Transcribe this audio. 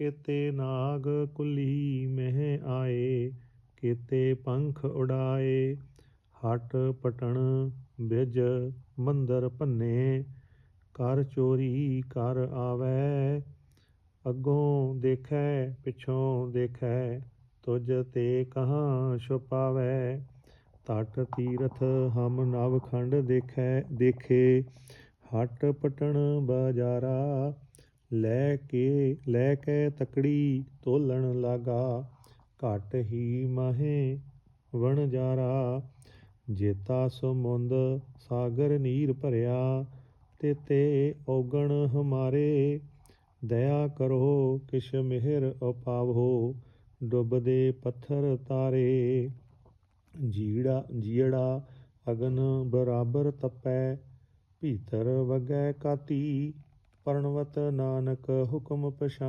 ਕੇਤੇ ਨਾਗ ਕੁਲੀ ਮਹਿ ਆਏ, ਕੇਤੇ ਪੰਖ ਉਡਾਏ। ਹਟ ਪਟਣ ਬਿਜ ਮੰਦਰ ਭੰਨੇ, ਕਰ ਚੋਰੀ ਕਰ ਆਵੈ। ਅੱਗੋਂ ਦੇਖੈ, ਪਿਛੋਂ ਦੇਖੈ ਤੁਜ ਤੇ ਕਹਾਂ ਛੁਪਾਵੈ। ਤਟ ਤੀਰਥ ਹਮ ਨਵ ਖੰਡ ਦੇਖੈ, ਦੇਖੇ। ਹਟ ਪਟਣ ਬਾਜਾਰਾ ਲੈ ਕੇ ਲੈ ਕੇ ਤਕੜੀ ਤੋਲਣ ਲਾਗਾ। ਘਟ ਹੀ ਮਹੇ ਵਣਜਾਰਾ ਜੇਤਾ ਸਮੁੰਦ ਸਾਗਰ ਨੀਰ ਭਰਿਆ। ਤੇ ਤੇ ਔਗਣ ਹਮਾਰੇ। ਦਇਆ ਕਰੋ ਕਿਛ ਮਿਹਰ ਉਪਾਵੋ ਡੁੱਬਦੇ ਪੱਥਰ ਤਾਰੇ। ਜੀੜਾ ਜੀੜਾ ਅਗਨ ਬਰਾਬਰ ਤਪੈ। ਭੀਤਰ ਵਗੈ ਕਾਤੀ। ਪਰਣਵਤ ਨਾਨਕ ਹੁਕਮ ਪਛਾ